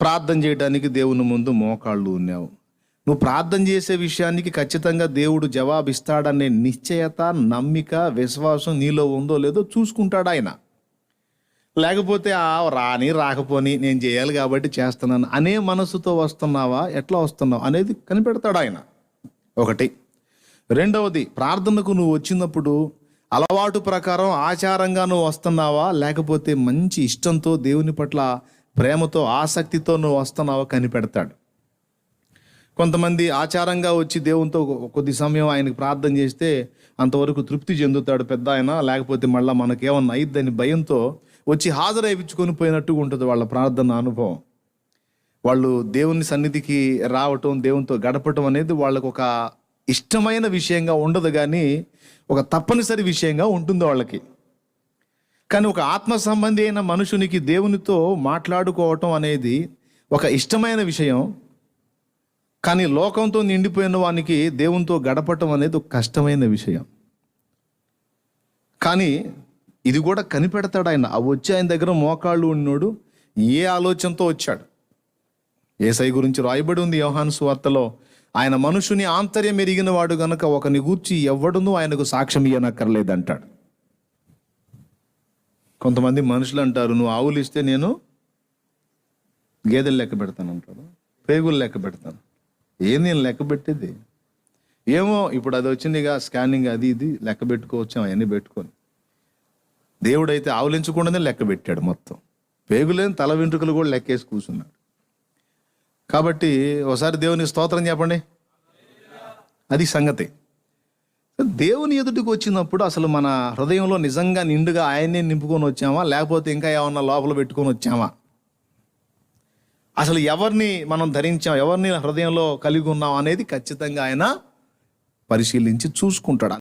ప్రార్థన చేయడానికి దేవుని ముందు మోకాళ్ళు ఉన్నావు నువ్వు ప్రార్థన చేసే విషయానికి ఖచ్చితంగా దేవుడు జవాబిస్తాడనే నిశ్చయత నమ్మిక విశ్వాసం నీలో ఉందో లేదో చూసుకుంటాడు ఆయన. లేకపోతే ఆ రాని రాకపోని నేను చేయాలి కాబట్టి చేస్తున్నాను అనే మనసుతో వస్తున్నావా? ఎట్లా వస్తున్నావు? అనేది కనిపెడతాడు ఆయన. ఒకటి. రెండవది ప్రార్థనకు నువ్వు వచ్చినప్పుడు అలవాటు ప్రకారం ఆచారంగా నువ్వు వస్తున్నావా? లేకపోతే మంచి ఇష్టంతో దేవుని పట్ల ప్రేమతో ఆసక్తితో నువ్వు వస్తున్నావో కనిపెడతాడు. కొంతమంది ఆచారంగా వచ్చి దేవునితో కొద్ది సమయం ఆయనకు ప్రార్థన చేస్తే అంతవరకు తృప్తి చెందుతాడు పెద్ద ఆయన లేకపోతే మళ్ళీ మనకేమన్నా అయిద్దని భయంతో వచ్చి హాజరైపించుకొని పోయినట్టుగా ఉంటుంది వాళ్ళ ప్రార్థన అనుభవం. వాళ్ళు దేవుని సన్నిధికి రావటం దేవునితో గడపటం అనేది వాళ్ళకు ఒక ఇష్టమైన విషయంగా ఉండదు కానీ ఒక తప్పనిసరి విషయంగా ఉంటుంది వాళ్ళకి. కానీ ఒక ఆత్మ సంబంధి అయిన మనుషునికి దేవునితో మాట్లాడుకోవటం అనేది ఒక ఇష్టమైన విషయం. కానీ లోకంతో నిండిపోయిన వానికి దేవునితో గడపటం అనేది ఒక కష్టమైన విషయం. కానీ ఇది కూడా కనిపెడతాడు ఆయన. ఆ వచ్చి ఆయన దగ్గర మోకాళ్ళు ఉన్నోడు ఏ ఆలోచనతో వచ్చాడు? ఏసై గురించి రాయబడి ఉంది యోహాను సువార్తలో. ఆయన మనుషుని ఆంతర్యం ఎరిగిన వాడు గనక ఒకని గూర్చి ఎవడునూ ఆయనకు సాక్ష్యం ఇయ్యనక్కర్లేదంటాడు కొంతమంది మనుషులు అంటారు నువ్వు ఆవులు ఇస్తే నేను గేదెలు లెక్క పెడతాను అంటాడు పేగులు లెక్క పెడతాను. ఏం నేను లెక్క పెట్టేది? ఏమో ఇప్పుడు అది వచ్చిందిగా స్కానింగ్ అది ఇది లెక్క పెట్టుకోవచ్చు అవన్నీ పెట్టుకొని. దేవుడైతే ఆవులించకుండానే లెక్క పెట్టాడు మొత్తం. పేగులేని తల వెంట్రుకలు కూడా లెక్కేసి కూర్చున్నాడు. కాబట్టి ఒకసారి దేవుని స్తోత్రం చెప్పండి. అది సంగతి. దేవుని ఎదుటికి వచ్చినప్పుడు అసలు మన హృదయంలో నిజంగా నిండుగా ఆయన్నే నింపుకొని వచ్చామా? లేకపోతే ఇంకా ఏమన్నా లోపల పెట్టుకొని వచ్చామా? అసలు ఎవరిని మనం ధరించాం? ఎవరిని హృదయంలో కలిగి ఉన్నాం అనేది ఖచ్చితంగా ఆయన పరిశీలించి చూసుకుంటాడు.